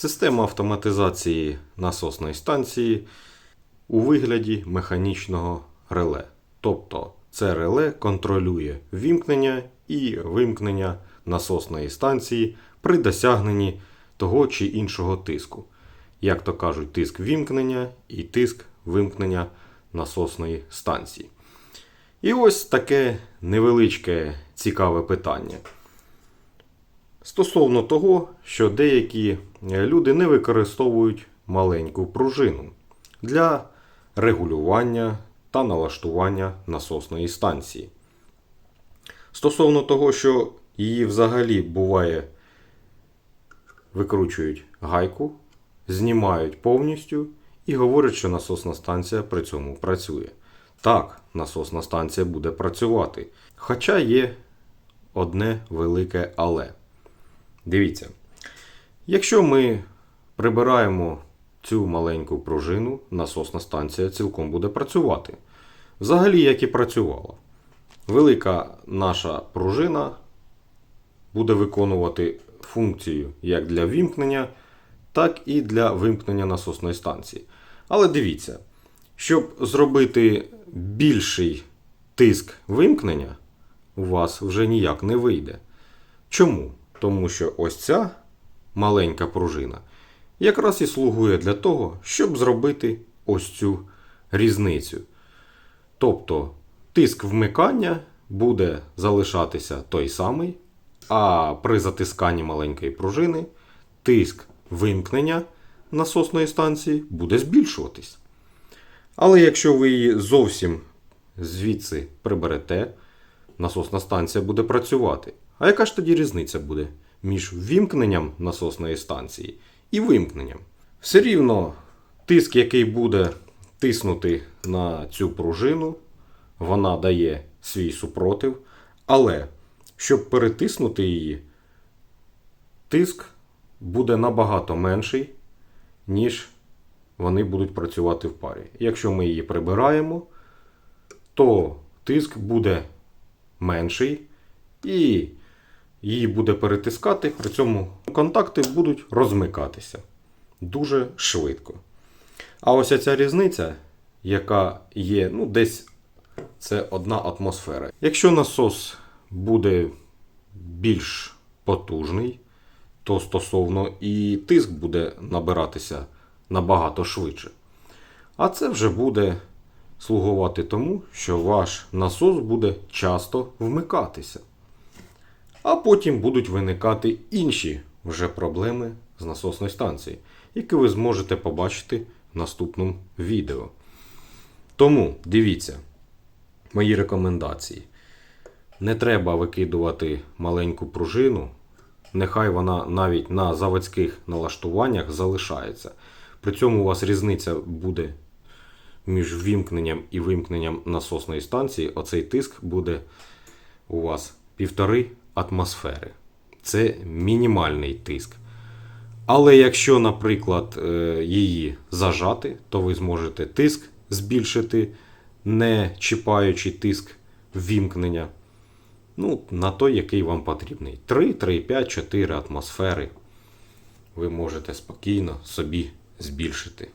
Система автоматизації насосної станції у вигляді механічного реле. Тобто це реле контролює вімкнення і вимкнення насосної станції при досягненні того чи іншого тиску. Як то кажуть, тиск вімкнення і тиск вимкнення насосної станції. І ось таке невеличке цікаве питання. Стосовно того, що деякі люди не використовують маленьку пружину для регулювання та налаштування насосної станції. Стосовно того, що її взагалі буває викручують гайку, знімають повністю і говорять, що насосна станція при цьому працює. Так, насосна станція буде працювати. Хоча є одне велике але. Дивіться, якщо ми прибираємо цю маленьку пружину, насосна станція цілком буде працювати. Взагалі, як і працювала. Велика наша пружина буде виконувати функцію як для вімкнення, так і для вимкнення насосної станції. Але дивіться, щоб зробити більший тиск вимкнення, у вас вже ніяк не вийде. Чому? Тому що ось ця маленька пружина якраз і слугує для того, щоб зробити ось цю різницю. Тобто тиск вмикання буде залишатися той самий, а при затисканні маленької пружини тиск вимкнення насосної станції буде збільшуватись. Але якщо ви її зовсім звідси приберете, насосна станція буде працювати. А яка ж тоді різниця буде між вімкненням насосної станції і вимкненням? Все рівно тиск, який буде тиснути на цю пружину, вона дає свій супротив. Але щоб перетиснути її, тиск буде набагато менший, ніж вони будуть працювати в парі. Якщо ми її прибираємо, то тиск буде менший і її буде перетискати, при цьому контакти будуть розмикатися дуже швидко. А ось ця різниця, яка є, ну, десь це одна атмосфера. Якщо насос буде більш потужний, то стосовно і тиск буде набиратися набагато швидше. А це вже буде слугувати тому, що ваш насос буде часто вмикатися. А потім будуть виникати інші вже проблеми з насосною станцією, які ви зможете побачити в наступному відео. Тому дивіться мої рекомендації. Не треба викидувати маленьку пружину, нехай вона навіть на заводських налаштуваннях залишається. При цьому у вас різниця буде між вімкненням і вимкненням насосної станції. Оцей тиск буде у вас півтори атмосфери. Це мінімальний тиск. Але якщо, наприклад, е, її зажати, то ви зможете тиск збільшити, не чіпаючи тиск вімкнення. Ну, на той, який вам потрібний. 3, 3, 5, 4 атмосфери. Ви можете спокійно собі збільшити.